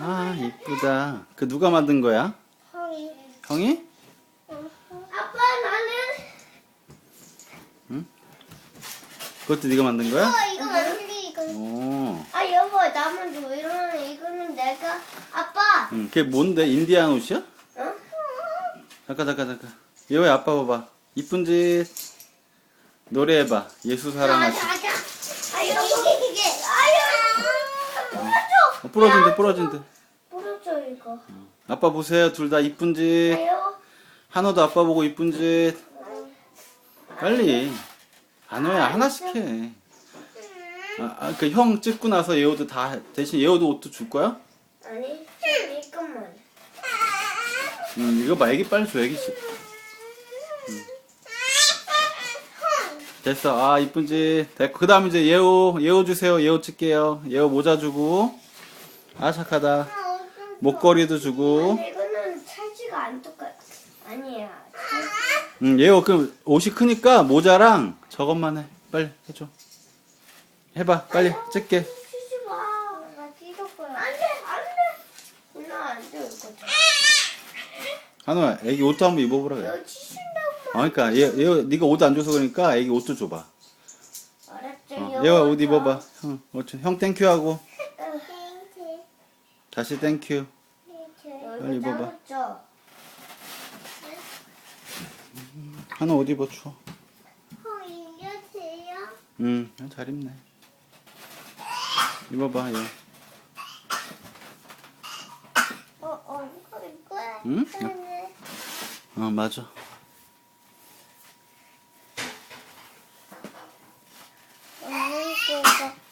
아 이쁘다. 그 누가 만든 거야? 형이. 형이? 아빠 나는. 그것도 네가 만든 거야? 어 이거 만들기 이거. 오. 아 여보 나만 줘. 이거는 이거는 내가 아빠. 응, 그게 뭔데? 인디안 옷이야? 어? 잠깐 잠깐 잠깐. 여기 아빠 봐봐. 이쁜 짓. 노래해봐. 예수 사랑하시. 아, 자자. 아 여보 이게. 어, 부러진대 부러진대. 부러져 이거. 아빠 보세요. 둘 다 이쁜 짓. 아유. 한호도 아빠 보고 이쁜 짓. 빨리. 한호야 하나씩 해. 아, 아, 그 형 찍고 나서 예호도 다 해. 대신 예호도 옷도 줄 거야? 아니 이것만. 응, 이거 봐. 애기 빨리 줘. 애기 씨. 응. 됐어. 아, 이쁜 짓. 됐고. 그 다음 이제 예호, 예호 주세요. 예호 찍게요. 예호 모자 주고. 아, 착하다. 목걸이도 주고. 아니, 이거는 사이즈가 안 똑같. 아니야. 응, 예호, 그럼 옷이 크니까 모자랑 저것만 해. 빨리 해줘. 해봐. 빨리 찍게. 치지 마. 나 찢을 거야. 안 돼, 안 돼. 누나 안 돼, 이거. 한호야, 애기 옷도 한번 입어보라 그래. 너 치신다고. 아, 그러니까 얘, 얘 네가 옷 안 줘서 그러니까 애기 옷도 줘봐. 알았지, 어, 얘가 옷 입어봐. 형, 형 땡큐 하고 다시 땡큐. 빨리 입어봐. 한호 옷 입어 줘. 어, 이겨세요? 응, 잘 입네. 입어봐, 얘. 어, 어, 이거 이거야. 응? 네. 어, 맞아. 어, 이거.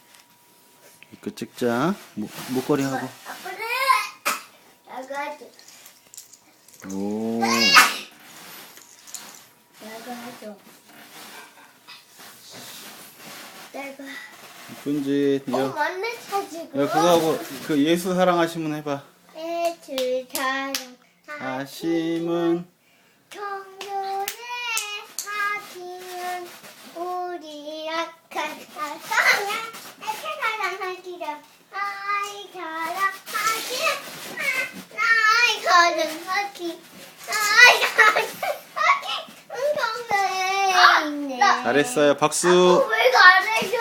이거 찍자. 목, 목걸이 하고. 아빠는 오. 나가줘. 내가. 이쁜 짓. 어, 여, 맞네, 사지고. 여 그거 하고 그 예수 사랑하시면 해봐. 해줄 사랑. 하심은 청년의 하기는 우리 약한 사랑야 이렇게 사랑하기를 아이 사랑하기를 사는 사기. 아, 사기. 잘했어요. 박수. 아, 왜 가르쳐?